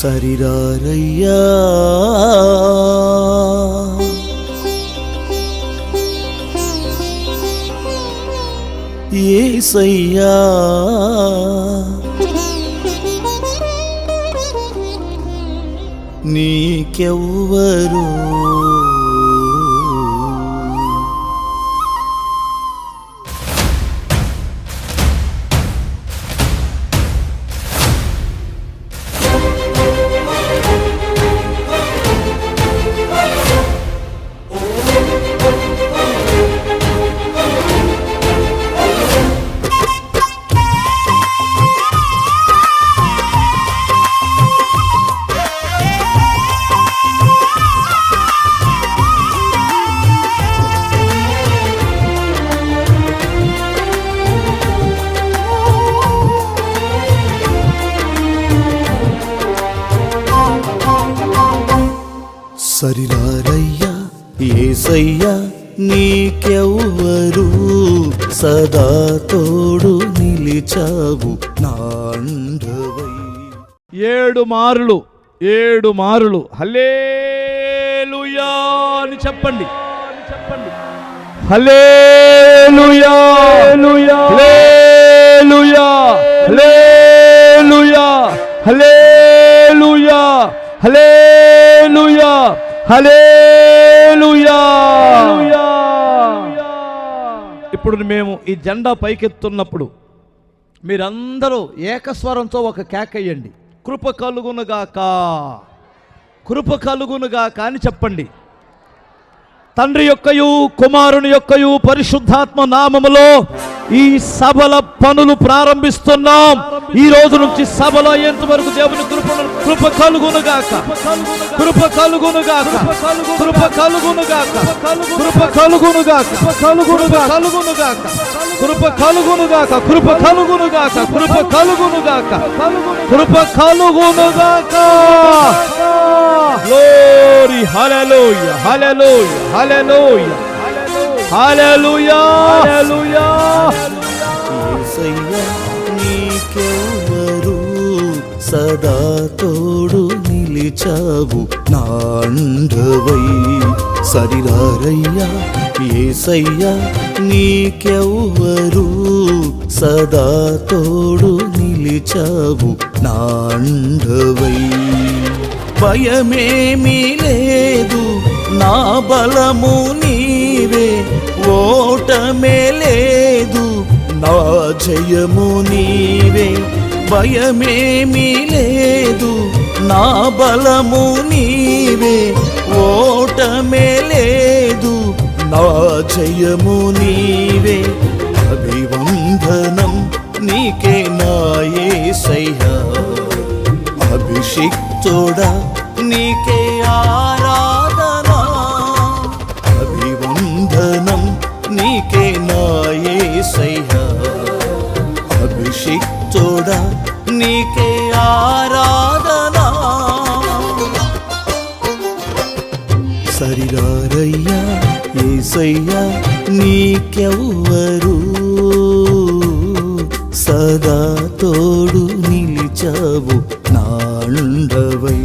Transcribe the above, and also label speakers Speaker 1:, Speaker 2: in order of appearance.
Speaker 1: సరిరారయ్యా. ఏసయ్యా. నీకెవ్వరూ సరిరారయ్యా ఏసయ్యా నీకెవ్వరు సదా తోడు నిలిచావు నాండవై
Speaker 2: ఏడు మారులు ఏడు మారులు హల్లేలుయా అని చెప్పండి చెప్పండి. Hallelujah hallelujah. Hallelujah hallelujah hallelujah hallelujah. ఇప్పుడు మేము ఈ జెండా పైకెత్తున్నప్పుడు మీరందరూ ఏకస్వరంతో ఒక కేకయ్యండి కృప కలుగునుగాక. కృప కలుగునుగాక అని చెప్పండి. తండ్రి యొక్కయు కుమారుని యొక్కయు పరిశుద్ధాత్మ నామములో ఈ సభల పనులు ప్రారంభిస్తున్నాం. ఈ రోజు నుంచి సభలో అయ్యేంత వరకు దేవుని కృప కృప కలుగునుగాక కృప కలుగునుగాక కృప కలుగునుగాక కృప కలుగునుగాక కలుగునుగాక కలుగునుగాక కృప కలుగునుగాక కృప కలుగునుగాక కృప కలుగునుగాక కృప కలుగునుగాక Glory, హల్లెలూయా హల్లెలూయా హల్లెలూయా హల్లెలూయా హల్లెలూయా
Speaker 1: ఏసయ్యా నీకెవ్వరు సదా తోడు నిలిచావు నాండవై సరిరారయ్యా ఏసయ్యా నీకెవ్వరు సదా తోడు నిలిచావు నాండవై భయమేమీ లేదు నా బలము నీవే ఓటమే లేదు నా జయము నీవే. భయమేమీ లేదు నా బలము నీవే ఓటమే లేదు నా జయము నీవే. అభివందనం నీకే నాయే నా అభిషిక్ అభిషిక్తుడా నీకే ఆరాధనా. అభివందనం నీకే నా యేసయ్యా అభిషిక్తుడా నీకే ఆరాధనా. సరిరారయ్యా ఏసయ్యా నీకెవ్వరు సదా తోడు నిలిచావు. నాండవై